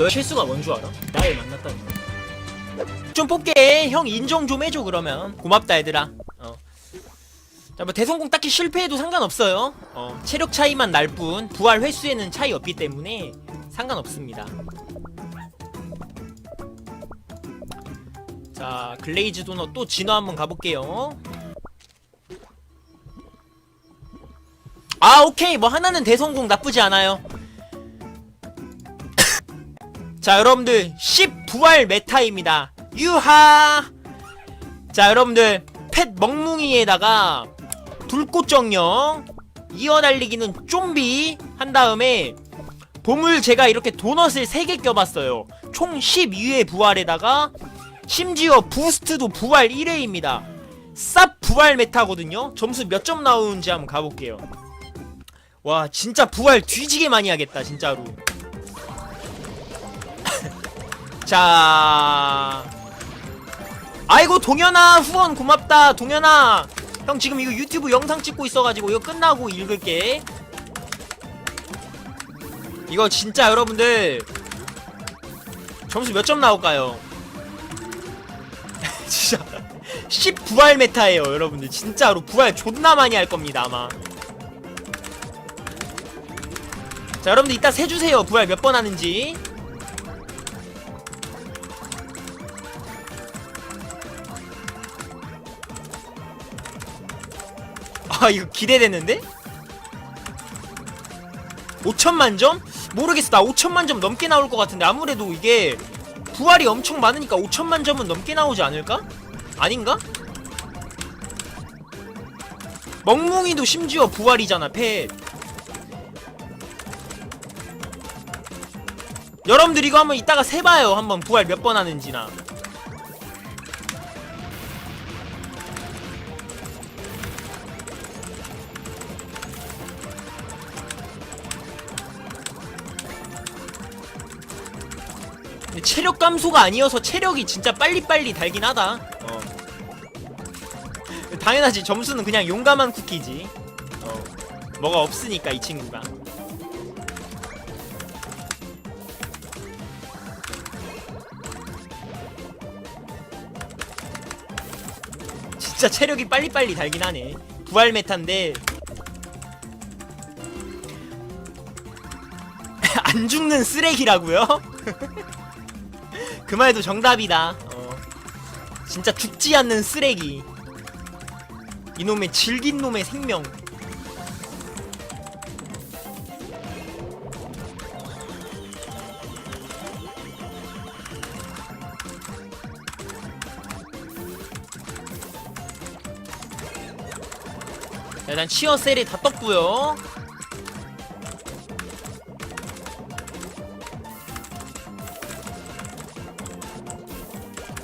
너의 실수가 뭔 줄 알아? 나를 만났다는 거. 좀 뽑게 형 인정 좀 해줘 그러면. 고맙다 얘들아. 어. 자뭐 대성공 딱히 실패해도 상관없어요. 어, 체력 차이만 날 뿐 부활 횟수에는 차이 없기 때문에 상관없습니다. 자 글레이즈 도넛 또 진화 한번 가볼게요. 아 오케이. 뭐 하나는 대성공 나쁘지 않아요 자 여러분들 10 부활 메타입니다. 유하! 자 여러분들 펫 먹뭉이에다가 불꽃정령 이어달리기는 좀비 한 다음에 보물 제가 이렇게 도넛을 3개 껴봤어요. 총 12회 부활에다가 심지어 부스트도 부활 1회입니다. 쌉 부활 메타거든요. 점수 몇 점 나오는지 한번 가볼게요. 와 진짜 부활 뒤지게 많이 하겠다 진짜로 자. 아이고 동현아 후원 고맙다. 동현아 형 지금 이거 유튜브 영상 찍고 있어가지고 이거 끝나고 읽을게. 이거 진짜 여러분들 점수 몇 점 나올까요? 진짜 10 부활 메타예요 여러분들. 진짜로 부활 존나 많이 할 겁니다 아마. 자 여러분들 이따 세주세요. 부활 몇 번 하는지 아 이거 기대되는데? 5천만 점? 모르겠어 나 5천만 점 넘게 나올 것 같은데 아무래도 이게 부활이 엄청 많으니까 5천만 점은 넘게 나오지 않을까? 아닌가? 멍뭉이도 심지어 부활이잖아 펫 여러분들 이거 한번 이따가 세봐요 한번 부활 몇 번 하는지나 근데 체력 감소가 아니어서 체력이 진짜 빨리빨리 달긴 하다. 어. 당연하지. 점수는 그냥 용감한 쿠키지. 어. 뭐가 없으니까 이 친구가. 진짜 체력이 빨리빨리 달긴 하네. 부활 메타인데 안 죽는 쓰레기라고요? 그 말도 정답이다. 어. 진짜 죽지 않는 쓰레기. 이놈의 질긴 놈의 생명. 자, 일단 치어 셀이 다 떴고요.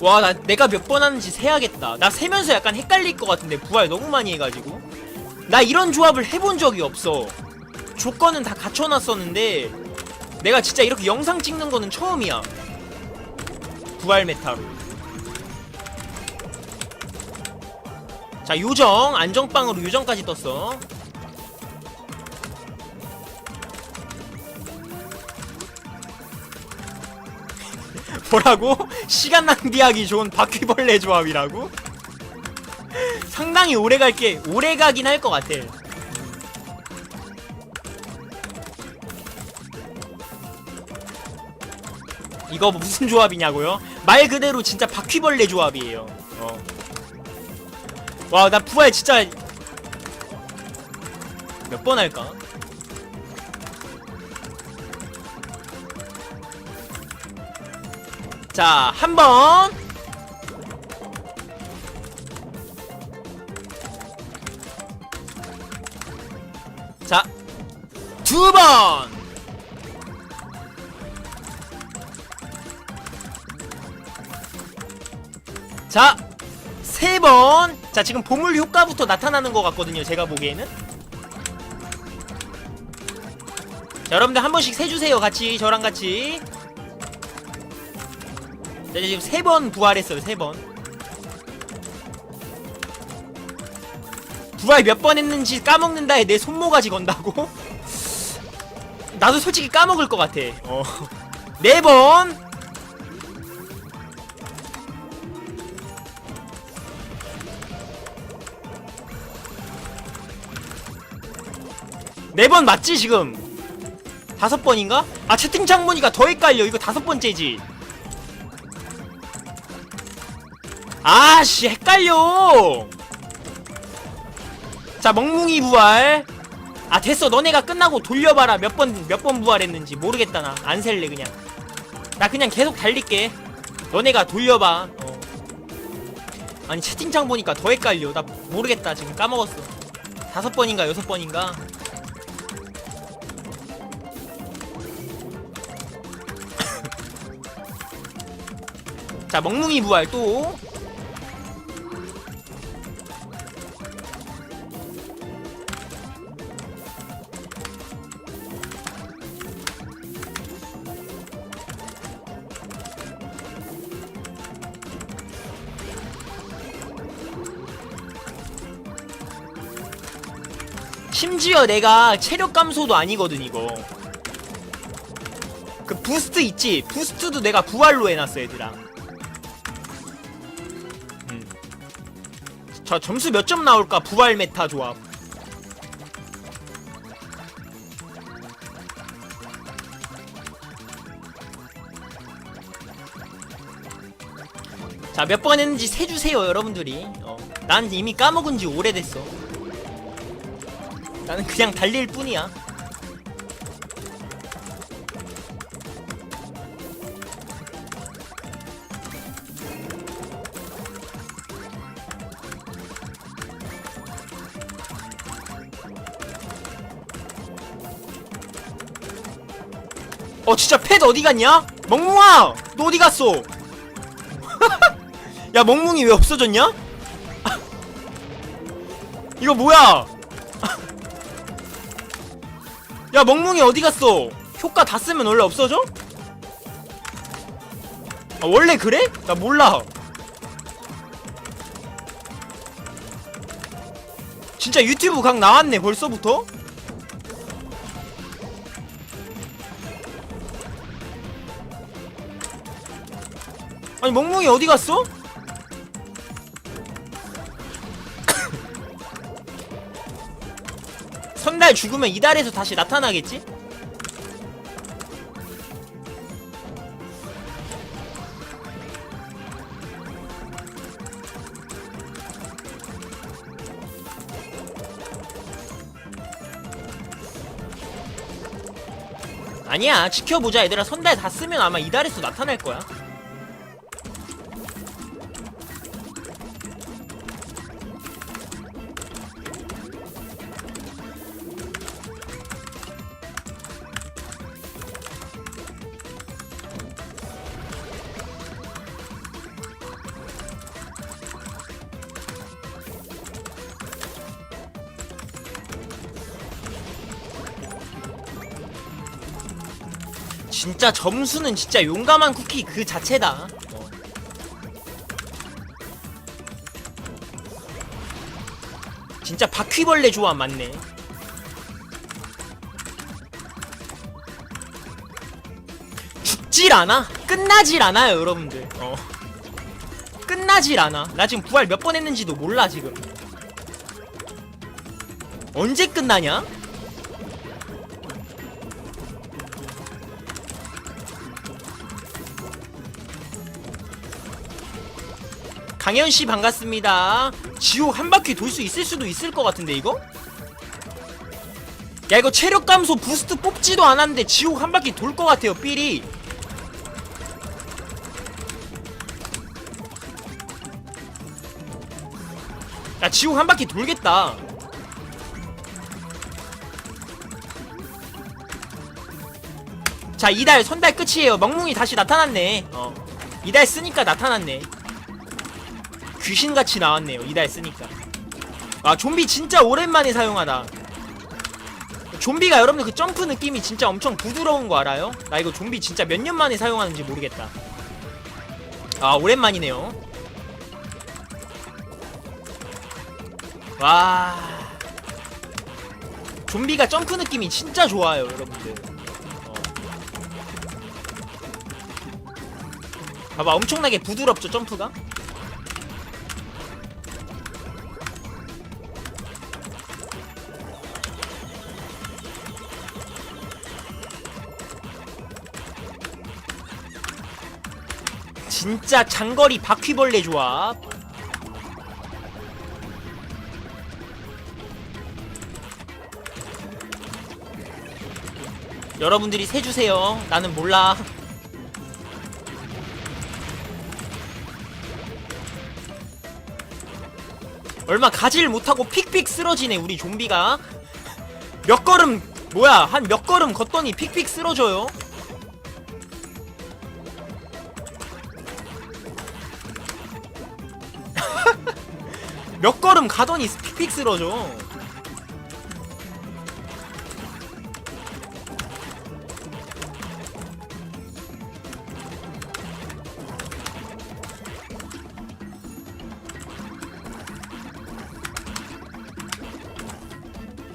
와, 나 내가 몇 번 하는지 세야겠다. 나 세면서 약간 헷갈릴 것 같은데 부활 너무 많이 해가지고. 나 이런 조합을 해본 적이 없어. 조건은 다 갖춰놨었는데 내가 진짜 이렇게 영상 찍는 거는 처음이야. 부활 메타로. 자, 요정 안정빵으로 요정까지 떴어. 뭐라고? 시간 낭비하기 좋은 바퀴벌레 조합이라고? 상당히 오래 갈게 오래 가긴 할 것 같아. 이거 무슨 조합이냐고요? 말 그대로 진짜 바퀴벌레 조합이에요. 어. 와, 나 부활 진짜 몇 번 할까? 자, 한 번. 자, 두 번. 자, 세 번. 자, 지금 보물 효과부터 나타나는 것 같거든요. 제가 보기에는. 자, 여러분들 한 번씩 세주세요. 같이, 저랑 같이. 자, 이제 지금 세 번 부활했어요. 세 번. 부활 몇 번 했는지 까먹는다에 내 손모가지 건다고? 나도 솔직히 까먹을 것 같아. 어. 네 번. 네 번 맞지 지금? 다섯 번인가? 아 채팅창 보니까 더 헷갈려. 이거 다섯 번째지. 아씨 헷갈려. 자 멍뭉이 부활. 아 됐어. 너네가 끝나고 돌려봐라. 몇 번 몇 번 부활했는지 모르겠다 나. 안 셀래 그냥. 나 그냥 계속 달릴게. 너네가 돌려봐. 어. 아니 채팅창 보니까 더 헷갈려. 나 모르겠다. 지금 까먹었어. 다섯 번인가 여섯 번인가? 자 멍뭉이 부활 또 심지어 내가 체력 감소도 아니거든 이거. 그 부스트 있지? 부스트도 내가 부활로 해놨어 얘들아. 음. 자 점수 몇 점 나올까? 부활 메타 조합. 자 몇 번 했는지 세주세요 여러분들이. 어, 난 이미 까먹은 지 오래됐어 나는 그냥 달릴 뿐이야. 어 진짜 펫 어디 갔냐? 멍뭉아 너 어디 갔어? 야 멍뭉이 왜 없어졌냐? 이거 뭐야? 야 멍멍이 어디 갔어? 효과 다 쓰면 원래 없어져? 아 원래 그래? 나 몰라 진짜 유튜브 각 나왔네 벌써부터? 아니 멍멍이 어디 갔어? 선달 죽으면 이달에서 다시 나타나겠지? 아니야 지켜보자 얘들아 선달 다 쓰면 아마 이달에서 나타날 거야 진짜 점수는 진짜 용감한 쿠키 그 자체다. 어. 진짜 바퀴벌레 조합 맞네. 죽질 않아. 끝나질 않아요, 여러분들. 어. 끝나질 않아. 나 지금 부활 몇 번 했는지도 몰라, 지금. 언제 끝나냐? 강현 씨 반갑습니다. 지옥 한 바퀴 돌 수 있을 수도 있을 것 같은데 이거? 야 이거 체력 감소 부스트 뽑지도 않았는데 지옥 한 바퀴 돌 것 같아요 삘이. 야 지옥 한 바퀴 돌겠다. 자 이달 선달 끝이에요. 멍뭉이 다시 나타났네. 어 이달 쓰니까 나타났네. 귀신같이 나왔네요. 이달 쓰니까. 아 좀비 진짜 오랜만에 사용하다. 좀비가 여러분들 그 점프 느낌이 진짜 엄청 부드러운 거 알아요? 나 이거 좀비 진짜 몇 년 만에 사용하는지 모르겠다. 아 오랜만이네요. 와. 좀비가 점프 느낌이 진짜 좋아요 여러분들. 어. 봐봐 엄청나게 부드럽죠 점프가 진짜 장거리 바퀴벌레 조합. 여러분들이 세주세요. 나는 몰라. 얼마 가질 못하고 픽픽 쓰러지네 우리 좀비가. 몇 걸음 뭐야 한 몇 걸음 걷더니 픽픽 쓰러져요 몇 걸음 가더니 픽픽 쓰러져.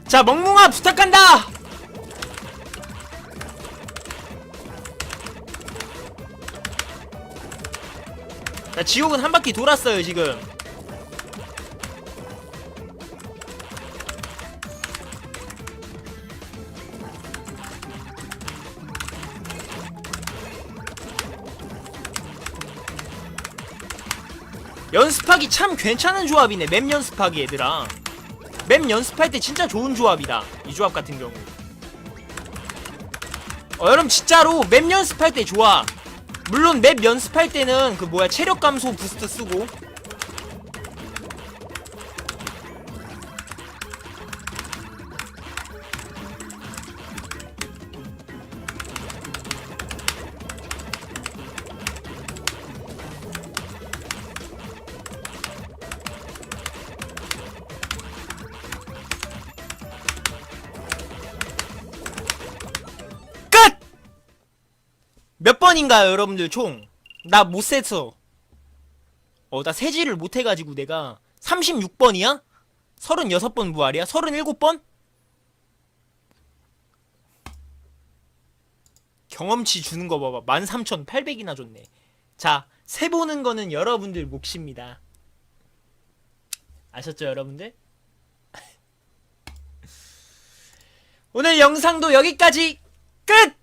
자 멍뭉아 부탁한다! 자 지옥은 한 바퀴 돌았어요 지금 연습하기 참 괜찮은 조합이네 맵 연습하기 얘들아. 맵 연습할 때 진짜 좋은 조합이다 이 조합 같은 경우. 어 여러분 진짜로 맵 연습할 때 좋아. 물론 맵 연습할 때는 그 뭐야 체력 감소 부스트 쓰고 몇 번인가요, 여러분들 총? 나못 셌어. 어, 나 세지를 못 해가지고 내가 36번이야? 36번 부활이야? 37번? 경험치 주는 거 봐봐. 13,800이나 줬네. 자, 세보는 거는 여러분들 몫입니다. 아셨죠, 여러분들? 오늘 영상도 여기까지 끝!